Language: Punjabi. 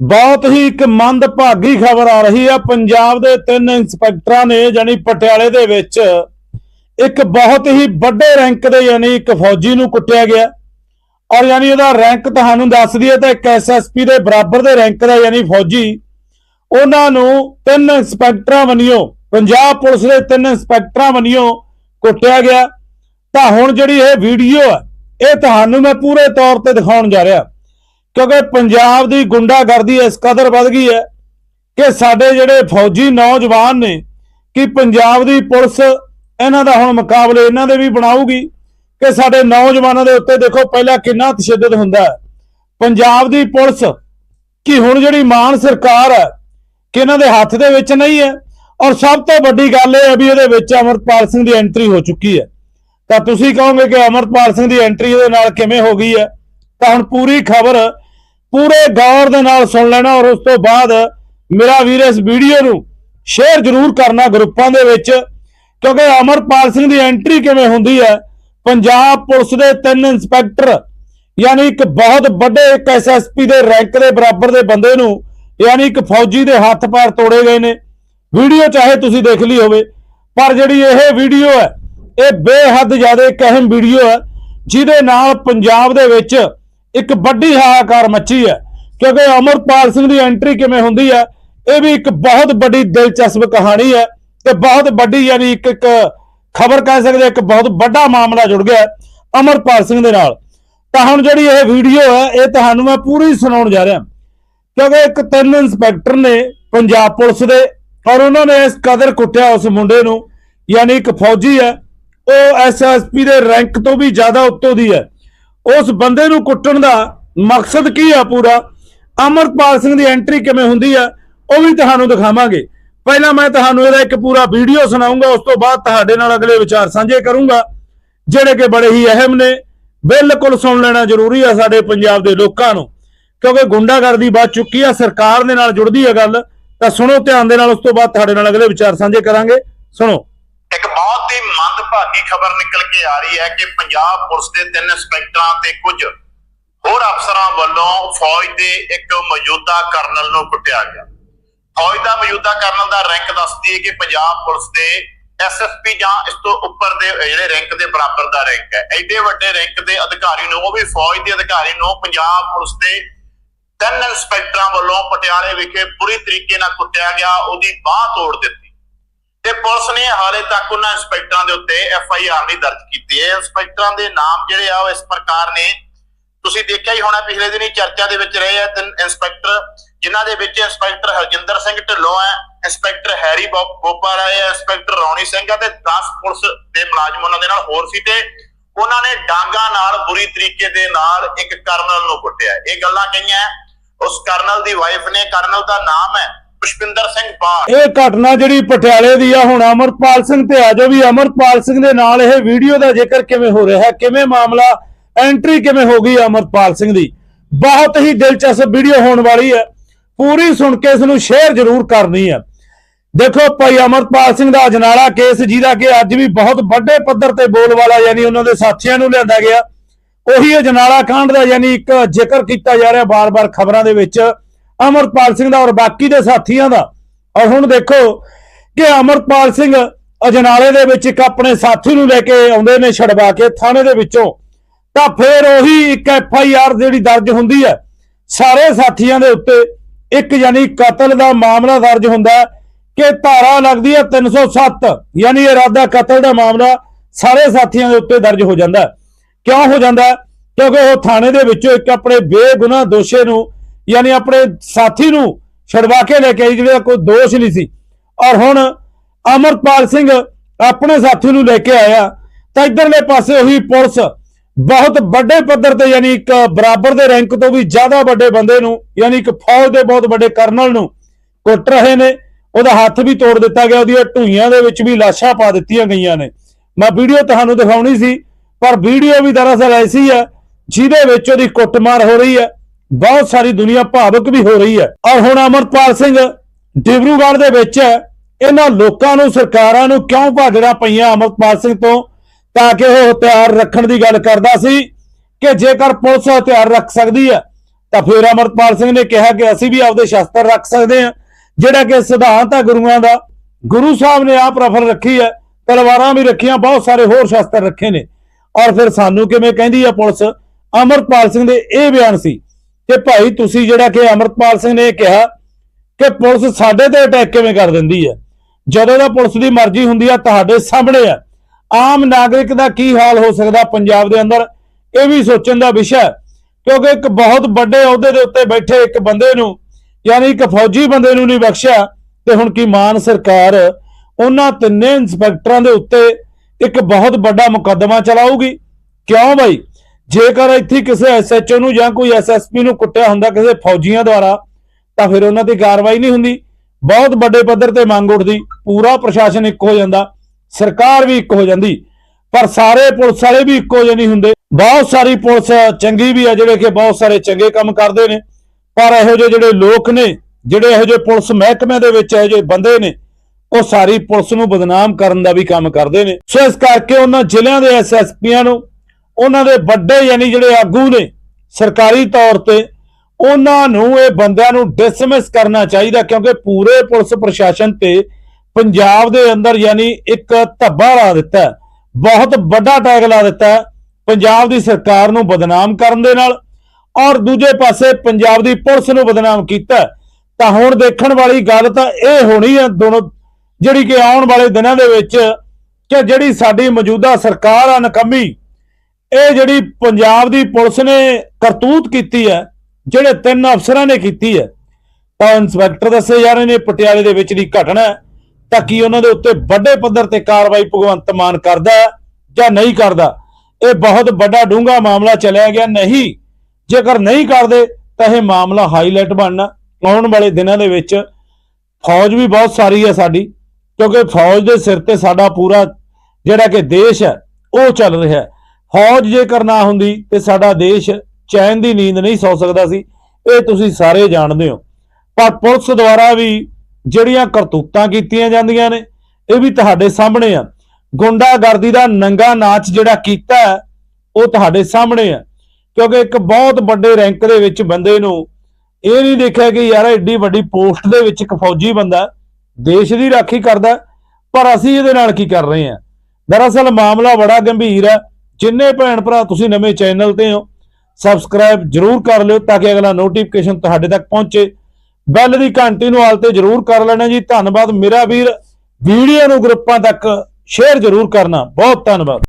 ਬਹੁਤ ਹੀ ਇੱਕ ਮੰਦਭਾਗੀ ਖਬਰ ਆ ਰਹੀ ਹੈ ਪੰਜਾਬ ਦੇ ਤਿੰਨ ਇੰਸਪੈਕਟਰਾਂ ਨੇ ਯਾਨੀ ਪਟਿਆਲੇ ਦੇ ਵਿੱਚ ਇੱਕ ਬਹੁਤ ਹੀ ਵੱਡੇ ਰੈਂਕ ਦੇ ਯਾਨੀ ਇੱਕ ਫੌਜੀ ਨੂੰ ਕੁੱਟਿਆ ਗਿਆ। ਔਰ ਯਾਨੀ ਇਹਦਾ ਰੈਂਕ ਤੁਹਾਨੂੰ ਦੱਸ ਦਈਏ ਤਾਂ ਇੱਕ ਐਸਐਸਪੀ ਦੇ ਬਰਾਬਰ ਦੇ ਰੈਂਕ ਦਾ ਯਾਨੀ ਫੌਜੀ, ਉਹਨਾਂ ਨੂੰ ਤਿੰਨ ਇੰਸਪੈਕਟਰਾਂ ਵੱਲੋਂ ਪੰਜਾਬ ਪੁਲਿਸ ਦੇ ਤਿੰਨ ਇੰਸਪੈਕਟਰਾਂ ਵੱਲੋਂ ਕੁੱਟਿਆ ਗਿਆ। ਤਾਂ ਹੁਣ ਜਿਹੜੀ ਇਹ ਵੀਡੀਓ ਹੈ ਇਹ ਤੁਹਾਨੂੰ ਮੈਂ ਪੂਰੇ ਤੌਰ ਤੇ ਦਿਖਾਉਣ ਜਾ ਰਿਹਾ। ਕਿਉਂਕਿ ਪੰਜਾਬ ਦੀ ਗੁੰਡਾਗਰਦੀ ਇਸ ਕਦਰ ਵੱਧ ਗਈ ਹੈ ਕਿ ਸਾਡੇ ਜਿਹੜੇ ਫੌਜੀ ਨੌਜਵਾਨ ਨੇ ਕਿ ਪੰਜਾਬ ਦੀ ਪੁਲਿਸ ਇਹਨਾਂ ਦਾ ਹੁਣ ਮੁਕਾਬਲੇ ਇਹਨਾਂ ਦੇ ਵੀ ਬਣਾਊਗੀ ਕਿ ਸਾਡੇ ਨੌਜਵਾਨਾਂ ਦੇ ਉੱਤੇ ਦੇਖੋ ਪਹਿਲਾਂ ਕਿੰਨਾ ਤਸ਼ੱਦਦ ਹੁੰਦਾ ਹੈ। ਪੰਜਾਬ ਦੀ ਪੁਲਿਸ ਕਿ ਹੁਣ ਜਿਹੜੀ ਮਾਨ ਸਰਕਾਰ ਹੈ ਕਿ ਇਹਨਾਂ ਦੇ ਹੱਥ ਦੇ ਵਿੱਚ ਨਹੀਂ ਹੈ ਔਰ ਸਭ ਤੋਂ ਵੱਡੀ ਗੱਲ ਇਹ ਹੈ ਵੀ ਇਹਦੇ ਵਿੱਚ ਅਮਰਪਾਲ ਸਿੰਘ ਦੀ ਐਂਟਰੀ ਹੋ ਚੁੱਕੀ ਹੈ। ਤਾਂ ਤੁਸੀਂ ਕਹੋਗੇ ਕਿ ਅਮਰਪਾਲ ਸਿੰਘ ਦੀ ਐਂਟਰੀ ਇਹਦੇ ਨਾਲ ਕਿਵੇਂ ਹੋ ਗਈ ਹੈ? ਤਾਂ ਹੁਣ ਪੂਰੀ ਖਬਰ ਪੂਰੇ ਗੌਰ ਦੇ ਨਾਲ ਸੁਣ ਲੈਣਾ ਔਰ ਉਸ ਤੋਂ ਬਾਅਦ ਮੇਰਾ ਵੀਰ ਇਸ ਵੀਡੀਓ ਨੂੰ ਸ਼ੇਅਰ ਜ਼ਰੂਰ ਕਰਨਾ ਗਰੁੱਪਾਂ ਦੇ ਵਿੱਚ, ਕਿਉਂਕਿ ਅਮਰਪਾਲ ਸਿੰਘ ਦੀ ਐਂਟਰੀ ਕਿਵੇਂ ਹੁੰਦੀ ਹੈ? ਪੰਜਾਬ ਪੁਲਿਸ ਦੇ ਤਿੰਨ ਇੰਸਪੈਕਟਰ ਯਾਨੀ ਇੱਕ ਬਹੁਤ ਵੱਡੇ ਇੱਕ ਐਸਐਸਪੀ ਦੇ ਰੈਂਕ ਦੇ ਬਰਾਬਰ ਦੇ ਬੰਦੇ ਨੂੰ, ਯਾਨੀ ਇੱਕ ਫੌਜੀ ਦੇ ਹੱਥ ਪੈਰ ਤੋੜੇ ਗਏ ਨੇ। ਵੀਡੀਓ ਚਾਹੇ ਤੁਸੀਂ ਦੇਖ ਲਈ ਹੋਵੇ, ਪਰ ਜਿਹੜੀ ਇਹ ਵੀਡੀਓ ਹੈ, ਇਹ ਬੇਹੱਦ ਜ਼ਿਆਦਾ ਇੱਕ ਅਹਿਮ ਵੀਡੀਓ ਹੈ, ਜਿਹਦੇ ਨਾਲ ਪੰਜਾਬ ਦੇ ਵਿੱਚ ਇੱਕ ਵੱਡੀ ਹਾਹਾਕਾਰ ਮੱਚੀ ਹੈ, ਕਿਉਂਕਿ ਅਮਰਪਾਲ ਸਿੰਘ ਦੀ ਐਂਟਰੀ ਕਿਵੇਂ ਹੁੰਦੀ ਹੈ, ਇਹ ਵੀ ਇੱਕ ਬਹੁਤ ਵੱਡੀ ਦਿਲਚਸਪ ਕਹਾਣੀ ਹੈ ਤੇ ਬਹੁਤ ਵੱਡੀ ਯਾਨੀ ਇੱਕ ਇੱਕ ਖਬਰ ਕਹਿ ਸਕਦੇ ਇੱਕ ਬਹੁਤ ਵੱਡਾ ਮਾਮਲਾ ਜੁੜ ਗਿਆ ਅਮਰਪਾਲ ਸਿੰਘ ਦੇ ਨਾਲ। ਤਾਂ ਹੁਣ ਜਿਹੜੀ ਇਹ ਵੀਡੀਓ ਹੈ, ਇਹ ਤੁਹਾਨੂੰ ਮੈਂ ਪੂਰੀ ਸੁਣਾਉਣ ਜਾ ਰਿਹਾ। ਕਿਉਂਕਿ ਇੱਕ ਤਿੰਨ ਇੰਸਪੈਕਟਰ ਨੇ ਪੰਜਾਬ ਪੁਲਿਸ ਦੇ ਔਰ ਉਹਨਾਂ ਨੇ ਇਸ ਕਦਰ ਕੁੱਟਿਆ ਉਸ ਮੁੰਡੇ ਨੂੰ, ਯਾਨੀ ਇੱਕ ਫੌਜੀ ਹੈ, ਉਹ ਐਸਐਸਪੀ ਦੇ ਰੈਂਕ ਤੋਂ ਵੀ ਜ਼ਿਆਦਾ ਉੱਤੋਂ ਦੀ ਹੈ। ਉਸ ਬੰਦੇ ਨੂੰ ਕੁੱਟਣ ਦਾ ਮਕਸਦ ਕੀ ਆ ਪੂਰਾ? ਅਮਰਪਾਲ ਸਿੰਘ ਦੀ ਐਂਟਰੀ ਕਿਵੇਂ ਹੁੰਦੀ ਆ, ਉਹ ਵੀ ਤੁਹਾਨੂੰ ਦਿਖਾਵਾਂਗੇ। ਪਹਿਲਾਂ ਮੈਂ ਤੁਹਾਨੂੰ ਇਹਦਾ ਇੱਕ ਪੂਰਾ ਵੀਡੀਓ ਸੁਣਾਉਂਗਾ, ਉਸ ਤੋਂ ਬਾਅਦ ਤੁਹਾਡੇ ਨਾਲ ਅਗਲੇ ਵਿਚਾਰ ਸਾਂਝੇ ਕਰੂੰਗਾ, ਜਿਹੜੇ ਕਿ ਬੜੇ ਹੀ ਅਹਿਮ ਨੇ। ਬਿਲਕੁਲ ਸੁਣ ਲੈਣਾ ਜ਼ਰੂਰੀ ਆ ਸਾਡੇ ਪੰਜਾਬ ਦੇ ਲੋਕਾਂ ਨੂੰ, ਕਿਉਂਕਿ ਗੁੰਡਾਗਰਦੀ ਵੱਧ ਚੁੱਕੀ ਆ, ਸਰਕਾਰ ਦੇ ਨਾਲ ਜੁੜਦੀ ਆ ਗੱਲ, ਤਾਂ ਸੁਣੋ ਧਿਆਨ ਦੇ ਨਾਲ, ਉਸ ਤੋਂ ਬਾਅਦ ਤੁਹਾਡੇ ਨਾਲ ਅਗਲੇ ਵਿਚਾਰ ਸਾਂਝੇ ਕਰਾਂਗੇ। ਸੁਣੋ। ਇੱਕ ਬਹੁਤ ਹੀ ਮੰਦਭਾਗੀ ਖਬਰ ਨਿਕਲ ਕੇ ਆ ਰਹੀ ਹੈ ਕਿ ਪੰਜਾਬ ਪੁਲਿਸ ਦੇ ਤਿੰਨ ਇੰਸਪੈਕਟਰਾਂ ਤੇ ਕੁਝ ਹੋਰ ਅਫਸਰਾਂ ਵੱਲੋਂ ਫੌਜ ਦੇ ਇੱਕ ਮੌਜੂਦਾ ਕਰਨਲ ਨੂੰ ਕੁੱਟਿਆ ਗਿਆ। ਫੌਜ ਦਾ ਮੌਜੂਦਾ ਕਰਨਲ ਦਾ ਰੈਂਕ ਦੱਸਦੀ ਹੈ ਕਿ ਪੰਜਾਬ ਪੁਲਿਸ ਦੇ ਐਸਐਸਪੀ ਜਾਂ ਇਸ ਤੋਂ ਉੱਪਰ ਦੇ ਜਿਹੜੇ ਰੈਂਕ ਦੇ ਬਰਾਬਰ ਦਾ ਰੈਂਕ ਹੈ। ਐਡੇ ਵੱਡੇ ਰੈਂਕ ਦੇ ਅਧਿਕਾਰੀ ਨੂੰ, ਉਹ ਵੀ ਫੌਜ ਦੇ ਅਧਿਕਾਰੀ ਨੂੰ ਪੰਜਾਬ ਪੁਲਿਸ ਦੇ ਤਿੰਨ ਇੰਸਪੈਕਟਰਾਂ ਵੱਲੋਂ ਪਟਿਆਲੇ ਵਿਖੇ ਪੂਰੀ ਤਰੀਕੇ ਨਾਲ ਕੁੱਟਿਆ ਗਿਆ, ਉਹਦੀ ਬਾਹ ਤੋੜ ਦਿੱਤੀ। ਤੇ ਪੁਲਿਸ ਨੇ ਹਾਲੇ ਤੱਕ ਉਹਨਾਂ ਇੰਸਪੈਕਟਰਾਂ ਦੇ ਉੱਤੇ ਐਫ ਆਈ ਆਰ ਨਹੀਂ ਦਰਜ ਕੀਤੀ। ਹੈ ਇੰਸਪੈਕਟਰਾਂ ਦੇ ਨਾਮ ਜਿਹੜੇ ਆ ਉਹ ਇਸ ਪ੍ਰਕਾਰ ਨੇ। ਤੁਸੀਂ ਦੇਖਿਆ ਹੀ ਹੋਣਾ ਪਿਛਲੇ ਦਿਨੀ ਚਰਚਾ ਦੇ ਵਿੱਚ ਰਹੇ ਆ ਤਿੰਨ ਇੰਸਪੈਕਟਰ, ਜਿਨ੍ਹਾਂ ਦੇ ਵਿੱਚ ਇੰਸਪੈਕਟਰ ਹਰਜਿੰਦਰ ਸਿੰਘ ਢਿੱਲੋਂ ਹੈ ਇੰਸਪੈਕਟਰ ਹੈਰੀ ਬੋ- ਹੈ ਇੰਸਪੈਕਟਰ ਰੌਣੀ ਸਿੰਘ ਹੈ ਤੇ 10 ਪੁਲਿਸ ਦੇ ਮੁਲਾਜ਼ਮ ਉਹਨਾਂ ਦੇ ਨਾਲ ਹੋਰ ਸੀ ਤੇ ਉਹਨਾਂ ਨੇ ਡਾਂਗਾ ਨਾਲ ਬੁਰੀ ਤਰੀਕੇ ਦੇ ਨਾਲ ਇੱਕ ਕਰਨਲ ਨੂੰ ਕੁੱਟਿਆ। ਇਹ ਗੱਲਾਂ ਕਹੀਆਂ, ਉਸ ਕਰਨਲ ਦੀ ਵਾਈਫ ਨੇ। ਕਰਨਲ ਦਾ ਨਾਮ ਹੈ ਪੁਸ਼ਪਿੰਦਰ ਸਿੰਘ ਬਾੜ ਇਹ ਘਟਨਾ ਜਿਹੜੀ ਪਟਿਆਲੇ ਦੀ ਆ, ਹੁਣ ਅਮਰਪਾਲ ਸਿੰਘ ਤੇ ਆ ਜਾਓ ਵੀ ਅਮਰਪਾਲ ਸਿੰਘ ਦੇ ਨਾਲ ਇਹ ਵੀਡੀਓ ਦਾ ਜ਼ਿਕਰ ਕਿਵੇਂ ਹੋ ਰਿਹਾ ਹੈ, ਕਿਵੇਂ ਮਾਮਲਾ ਐਂਟਰੀ ਕਿਵੇਂ ਹੋ ਗਈ ਅਮਰਪਾਲ ਸਿੰਘ ਦੀ। ਬਹੁਤ ਹੀ ਦਿਲਚਸਪ ਵੀਡੀਓ ਹੋਣ ਵਾਲੀ ਹੈ। ਪੂਰੀ ਸੁਣ ਕੇ ਇਸ ਨੂੰ ਸ਼ੇਅਰ ਜ਼ਰੂਰ ਕਰਨੀ ਹੈ। ਦੇਖੋ ਭਾਈ ਅਮਰਪਾਲ ਸਿੰਘ ਦਾ ਅਜਨਾਲਾ ਕੇਸ ਜਿਹਦਾ ਕਿ ਅੱਜ ਵੀ ਬਹੁਤ ਵੱਡੇ ਪੱਧਰ ਤੇ ਬੋਲ ਵਾਲਾ ਯਾਨੀ ਉਹਨਾਂ ਦੇ ਸਾਥੀਆਂ ਨੂੰ ਲਿਆਂਦਾ ਗਿਆ। ਉਹੀ ਅਜਨਾਲਾ ਕਾਂਡ ਦਾ ਯਾਨੀ ਇੱਕ ਜ਼ਿਕਰ ਕੀਤਾ ਜਾ ਰਿਹਾ ਬਾਰ-ਬਾਰ ਖਬਰਾਂ ਦੇ ਵਿੱਚ। ਅਮਰਪਾਲ ਸਿੰਘ ਦਾ ਔਰ ਬਾਕੀ ਦੇ ਸਾਥੀਆਂ ਦਾ। ਔਰ ਹੁਣ ਦੇਖੋ ਕਿ ਅਮਰਪਾਲ ਸਿੰਘ ਅਜਨਾਲੇ ਦੇ ਵਿੱਚ ਇੱਕ ਆਪਣੇ ਸਾਥੀ ਨੂੰ ਲੈ ਕੇ ਆਉਂਦੇ ਨੇ ਛੜਵਾ ਕੇ ਥਾਣੇ ਦੇ ਵਿੱਚੋਂ। ਤਾਂ ਫਿਰ ਉਹੀ ਇੱਕ ਐਫ ਆਈ ਆਰ ਜਿਹੜੀ ਦਰਜ ਹੁੰਦੀ ਹੈ, ਸਾਰੇ ਸਾਥੀਆਂ ਦੇ ਉੱਤੇ ਇੱਕ ਯਾਨੀ ਕਤਲ ਦਾ ਮਾਮਲਾ ਦਰਜ ਹੁੰਦਾ ਕਿ ਧਾਰਾ ਲੱਗਦੀ ਹੈ 307 ਯਾਨੀ ਇਰਾਦਾ ਕਤਲ ਦਾ ਮਾਮਲਾ ਸਾਰੇ ਸਾਥੀਆਂ ਦੇ ਉੱਤੇ ਦਰਜ ਹੋ ਜਾਂਦਾ ਕਿਉਂ ਹੋ ਜਾਂਦਾ ਕਿਉਂਕਿ ਉਹ ਥਾਣੇ ਦੇ ਵਿੱਚੋਂ ਇੱਕ ਆਪਣੇ ਬੇਗੁਨਾਹ ਦੋਸ਼ੇ ਨੂੰ ਯਾਨੀ ਆਪਣੇ ਸਾਥੀ ਨੂੰ ਛਡਵਾ ਕੇ ਲੈ ਕੇ ਆਈ ਜਿਹੜਾ ਕੋਈ ਦੋਸ਼ ਨਹੀਂ ਸੀ। ਔਰ ਹੁਣ ਅਮਰਪਾਲ ਸਿੰਘ ਆਪਣੇ ਸਾਥੀ ਨੂੰ ਲੈ ਕੇ ਆਇਆ। ਤਾਂ ਇਧਰਲੇ ਪਾਸੇ ਉਹੀ ਪੁਲਿਸ ਬਹੁਤ ਵੱਡੇ ਪੱਧਰ ਤੇ ਯਾਨੀ ਇੱਕ ਬਰਾਬਰ ਦੇ ਰੈਂਕ ਤੋਂ ਵੀ ਜ਼ਿਆਦਾ ਵੱਡੇ ਬੰਦੇ ਨੂੰ, ਯਾਨੀ ਇੱਕ ਫੌਜ ਦੇ ਬਹੁਤ ਵੱਡੇ ਕਰਨਲ ਨੂੰ ਕੁੱਟ ਰਹੇ ਨੇ। ਉਹਦਾ ਹੱਥ ਵੀ ਤੋੜ ਦਿੱਤਾ ਗਿਆ, ਉਹਦੀਆਂ ਢੂਈਆਂ ਦੇ ਵਿੱਚ ਵੀ ਲਾਸ਼ਾਂ ਪਾ ਦਿੱਤੀਆਂ ਗਈਆਂ ਨੇ। ਮੈਂ ਵੀਡੀਓ ਤੁਹਾਨੂੰ ਦਿਖਾਉਣੀ ਸੀ, ਪਰ ਵੀਡੀਓ ਵੀ ਦਰਅਸਲ ਐਸੀ ਹੈ, ਜਿਹਦੇ ਵਿੱਚ ਉਹਦੀ ਕੁੱਟਮਾਰ ਹੋ ਰਹੀ ਹੈ। ਬਹੁਤ ਸਾਰੀ ਦੁਨੀਆ ਭਾਵੁਕ ਵੀ ਹੋ ਰਹੀ ਹੈ। ਔਰ ਹੁਣ ਅਮਰਪਾਲ ਸਿੰਘ ਡਿਬਰੂਗੜ੍ਹ ਦੇ ਵਿੱਚ ਹੈ। ਇਹਨਾਂ ਲੋਕਾਂ ਨੂੰ, ਸਰਕਾਰਾਂ ਨੂੰ ਕਿਉਂ ਭਾਜੜਾ ਪਈਆਂ ਅਮਰਪਾਲ ਸਿੰਘ ਤੋਂ? ਤਾਂ ਕਿ ਉਹ ਹਥਿਆਰ ਰੱਖਣ ਦੀ ਗੱਲ ਕਰਦਾ ਸੀ ਕਿ ਜੇਕਰ ਪੁਲਿਸ ਹਥਿਆਰ ਰੱਖ ਸਕਦੀ ਹੈ, ਤਾਂ ਫਿਰ ਅਮਰਪਾਲ ਸਿੰਘ ਨੇ ਕਿਹਾ ਕਿ ਅਸੀਂ ਵੀ ਆਪਦੇ ਸ਼ਸਤਰ ਰੱਖ ਸਕਦੇ ਹਾਂ, ਜਿਹੜਾ ਕਿ ਸਿਧਾਂਤ ਹੈ ਗੁਰੂਆਂ ਦਾ। ਗੁਰੂ ਸਾਹਿਬ ਨੇ ਆਪ ਰਫਲ ਰੱਖੀ ਹੈ, ਤਲਵਾਰਾਂ ਵੀ ਰੱਖੀਆਂ, ਬਹੁਤ ਸਾਰੇ ਹੋਰ ਸ਼ਸਤਰ ਰੱਖੇ ਨੇ। ਔਰ ਫਿਰ ਸਾਨੂੰ ਕਿਵੇਂ ਕਹਿੰਦੀ ਹੈ ਪੁਲਿਸ? ਅਮਰਪਾਲ ਸਿੰਘ ਦੇ ਇਹ ਬਿਆਨ ਸੀ ਕਿ ਭਾਈ ਤੁਸੀਂ ਜਿਹੜਾ ਕਿ ਅਮਰਪਾਲ ਸਿੰਘ ਨੇ ਕਿਹਾ ਕਿ ਪੁਲਿਸ ਸਾਡੇ ਤੇ ਅਟੈਕ ਕਿਵੇਂ ਕਰ ਦਿੰਦੀ ਹੈ? ਜਦੋਂ ਦਾ ਪੁਲਿਸ ਦੀ ਮਰਜ਼ੀ ਹੁੰਦੀ ਆ, ਤੁਹਾਡੇ ਸਾਹਮਣੇ ਆ। ਆਮ ਨਾਗਰਿਕ ਦਾ ਕੀ ਹਾਲ ਹੋ ਸਕਦਾ ਪੰਜਾਬ ਦੇ ਅੰਦਰ? ਇਹ ਵੀ ਸੋਚਣ ਦਾ ਵਿਸ਼ਾ ਕਿਉਂਕਿ ਇੱਕ ਬਹੁਤ ਵੱਡੇ ਅਹੁਦੇ ਦੇ ਉੱਤੇ ਬੈਠੇ ਇੱਕ ਬੰਦੇ ਨੂੰ, ਯਾਨੀ ਇੱਕ ਫੌਜੀ ਬੰਦੇ ਨੂੰ ਨਹੀਂ ਬਖਸ਼ਿਆ, ਤੇ ਹੁਣ ਕੀ ਮਾਨ ਸਰਕਾਰ ਉਹਨਾਂ ਤਿੰਨੇ ਇੰਸਪੈਕਟਰਾਂ ਦੇ ਉੱਤੇ ਇੱਕ ਬਹੁਤ ਵੱਡਾ ਮੁਕੱਦਮਾ ਚਲਾਊਗੀ? ਕਿਉਂ ਭਾਈ ਜੇਕਰ ਇੱਥੇ ਕਿਸੇ ਐਸਐਚਓ ਨੂੰ ਜਾਂ ਕੋਈ ਐਸਐਸਪੀ ਨੂੰ ਕੁੱਟਿਆ ਹੁੰਦਾ ਕਿਸੇ ਫੌਜੀਆਂ ਦੁਆਰਾ, ਤਾਂ ਫਿਰ ਉਹਨਾਂ ਤੇ ਕਾਰਵਾਈ ਨਹੀਂ ਹੁੰਦੀ। ਬਹੁਤ ਵੱਡੇ ਪੱਧਰ ਤੇ ਮੰਗ ਉੱਠਦੀ। ਪੂਰਾ ਪ੍ਰਸ਼ਾਸਨ ਇੱਕ ਹੋ ਜਾਂਦਾ। ਸਰਕਾਰ ਵੀ ਇੱਕ ਹੋ ਜਾਂਦੀ। ਪਰ ਸਾਰੇ ਪੁਲਿਸ ਵਾਲੇ ਵੀ ਇੱਕੋ ਜਿਹੇ ਨਹੀਂ ਹੁੰਦੇ। ਬਹੁਤ ਸਾਰੀ ਪੁਲਿਸ ਚੰਗੀ ਵੀ ਆ, ਜਿਹੜੇ ਕਿ ਬਹੁਤ ਸਾਰੇ ਚੰਗੇ ਕੰਮ ਕਰਦੇ ਨੇ। ਪਰ ਇਹੋ ਜਿਹੇ ਜਿਹੜੇ ਲੋਕ ਨੇ, ਜਿਹੜੇ ਇਹੋ ਜਿਹੇ ਪੁਲਿਸ ਮਹਿਕਮੇ ਦੇ ਵਿੱਚ ਇਹੋ ਜਿਹੇ ਬੰਦੇ ਨੇ, ਉਹ ਸਾਰੀ ਪੁਲਿਸ ਨੂੰ ਬਦਨਾਮ ਕਰਨ ਦਾ ਵੀ ਕੰਮ ਕਰਦੇ ਨੇ। ਸੋ ਇਸ ਕਰਕੇ ਉਹਨਾਂ ਜ਼ਿਲ੍ਹਿਆਂ ਦੇ ਐਸਐਸਪੀਆਂ ਨੂੰ ਉਹਨਾਂ ਦੇ ਵੱਡੇ ਯਾਨੀ ਜਿਹੜੇ ਆਗੂ ਨੇ ਸਰਕਾਰੀ ਤੌਰ ਤੇ, ਉਹਨਾਂ ਨੂੰ ਇਹ ਬੰਦਿਆਂ ਨੂੰ ਡਿਸਮਿਸ ਕਰਨਾ ਚਾਹੀਦਾ ਕਿਉਂਕਿ ਪੂਰੇ ਪੁਲਿਸ ਪ੍ਰਸ਼ਾਸਨ ਤੇ ਪੰਜਾਬ ਦੇ ਅੰਦਰ ਯਾਨੀ ਇੱਕ ਧੱਬਾ ਲਾ ਦਿੱਤਾ ਬਹੁਤ ਵੱਡਾ ਟੈਗ ਲਾ ਦਿੱਤਾ ਪੰਜਾਬ ਦੀ ਸਰਕਾਰ ਨੂੰ ਬਦਨਾਮ ਕਰਨ ਦੇ ਨਾਲ ਔਰ ਦੂਜੇ ਪਾਸੇ ਪੰਜਾਬ ਦੀ ਪੁਲਿਸ ਨੂੰ ਬਦਨਾਮ ਕੀਤਾ ਤਾਂ ਹੁਣ ਦੇਖਣ ਵਾਲੀ ਗੱਲ ਤਾਂ ਇਹ ਹੋਣੀ ਹੈ ਦੋਨੋਂ, ਜਿਹੜੀ ਕਿ ਆਉਣ ਵਾਲੇ ਦਿਨਾਂ ਦੇ ਵਿੱਚ ਕਿ ਜਿਹੜੀ ਸਾਡੀ ਮੌਜੂਦਾ ਸਰਕਾਰ ਆ ਨਕਮੀ ਇਹ ਜਿਹੜੀ ਪੰਜਾਬ ਦੀ ਪੁਲਿਸ ਨੇ ਕਰਤੂਤ ਕੀਤੀ ਹੈ, ਜਿਹੜੇ ਤਿੰਨ ਅਫਸਰਾਂ ਨੇ ਕੀਤੀ ਹੈ, ਤਾਂ ਇੰਸਪੈਕਟਰ ਦੱਸੇ ਜਾ ਰਹੇ ਨੇ, ਪਟਿਆਲੇ ਦੇ ਵਿੱਚ ਦੀ ਘਟਨਾ ਤਾਂ ਕੀ ਉਹਨਾਂ ਦੇ ਉੱਤੇ ਵੱਡੇ ਪੱਧਰ ਤੇ ਕਾਰਵਾਈ ਭਗਵੰਤ ਮਾਨ ਕਰਦਾ ਹੈ ਜਾਂ ਨਹੀਂ ਕਰਦਾ? ਇਹ ਬਹੁਤ ਵੱਡਾ ਡੂੰਘਾ ਮਾਮਲਾ ਚਲਿਆ ਗਿਆ, ਨਹੀਂ। ਜੇਕਰ ਨਹੀਂ ਕਰਦੇ, ਤਾਂ ਇਹ ਮਾਮਲਾ ਹਾਈਲਾਈਟ ਬਣਨਾ, ਆਉਣ ਵਾਲੇ ਦਿਨਾਂ ਦੇ ਵਿੱਚ। ਫੌਜ ਵੀ ਬਹੁਤ ਸਾਰੀ ਹੈ ਸਾਡੀ, ਕਿਉਂਕਿ ਫੌਜ ਦੇ ਸਿਰ ਤੇ ਸਾਡਾ ਪੂਰਾ ਜਿਹੜਾ ਕਿ ਦੇਸ਼ ਹੈ, ਉਹ ਚੱਲ ਰਿਹਾ ਹੈ। ਫੌਜ ਜੇਕਰ ਨਾ ਹੁੰਦੀ ਤੇ ਸਾਡਾ ਦੇਸ਼ ਚੈਨ ਦੀ ਨੀਂਦ ਨਹੀਂ ਸੌ ਸਕਦਾ ਸੀ। ਇਹ ਤੁਸੀਂ ਸਾਰੇ ਜਾਣਦੇ ਹੋ। ਪਰ ਪੁਲਿਸ ਦੁਆਰਾ ਵੀ ਜਿਹੜੀਆਂ ਕਰਤੂਤਾਂ ਕੀਤੀਆਂ ਜਾਂਦੀਆਂ ਨੇ ਇਹ ਵੀ ਤੁਹਾਡੇ ਸਾਹਮਣੇ ਆ। ਗੁੰਡਾਗਰਦੀ ਦਾ ਨੰਗਾ ਨਾਚ ਜਿਹੜਾ ਕੀਤਾ ਹੈ, ਉਹ ਤੁਹਾਡੇ ਸਾਹਮਣੇ ਆ। ਕਿਉਂਕਿ ਇੱਕ ਬਹੁਤ ਵੱਡੇ ਰੈਂਕ ਦੇ ਵਿੱਚ ਬੰਦੇ ਨੂੰ ਇਹ ਨਹੀਂ ਦੇਖਿਆ ਕਿ ਯਾਰ ਐਡੀ ਵੱਡੀ ਪੋਸਟ ਦੇ ਵਿੱਚ ਇੱਕ ਫੌਜੀ ਬੰਦਾ ਦੇਸ਼ ਦੀ ਰਾਖੀ ਕਰਦਾ ਪਰ ਅਸੀਂ ਇਹਦੇ ਨਾਲ ਕੀ ਕਰ ਰਹੇ ਹਾਂ? ਦਰਅਸਲ ਮਾਮਲਾ ਬੜਾ ਗੰਭੀਰ ਹੈ। ਜਿੰਨੇ ਭੈਣ ਭਰਾ ਤੁਸੀਂ ਨਵੇਂ ਚੈਨਲ ਤੇ ਹੋ ਸਬਸਕ੍ਰਾਈਬ ਜਰੂਰ ਕਰ ਲਿਓ ਤਾਂ ਕਿ ਅਗਲਾ ਨੋਟੀਫਿਕੇਸ਼ਨ ਤੁਹਾਡੇ ਤੱਕ ਪਹੁੰਚੇ। ਬੈਲ ਦੀ ਘੰਟੀ ਨੂੰ ਆਲ ਤੇ ਜਰੂਰ ਕਰ ਲੈਣਾ ਜੀ। ਧੰਨਵਾਦ। ਮੇਰਾ ਵੀਰ ਵੀਡੀਓ ਨੂੰ ਗਰੁੱਪਾਂ ਤੱਕ ਸ਼ੇਅਰ ਜਰੂਰ ਕਰਨਾ। ਬਹੁਤ ਧੰਨਵਾਦ।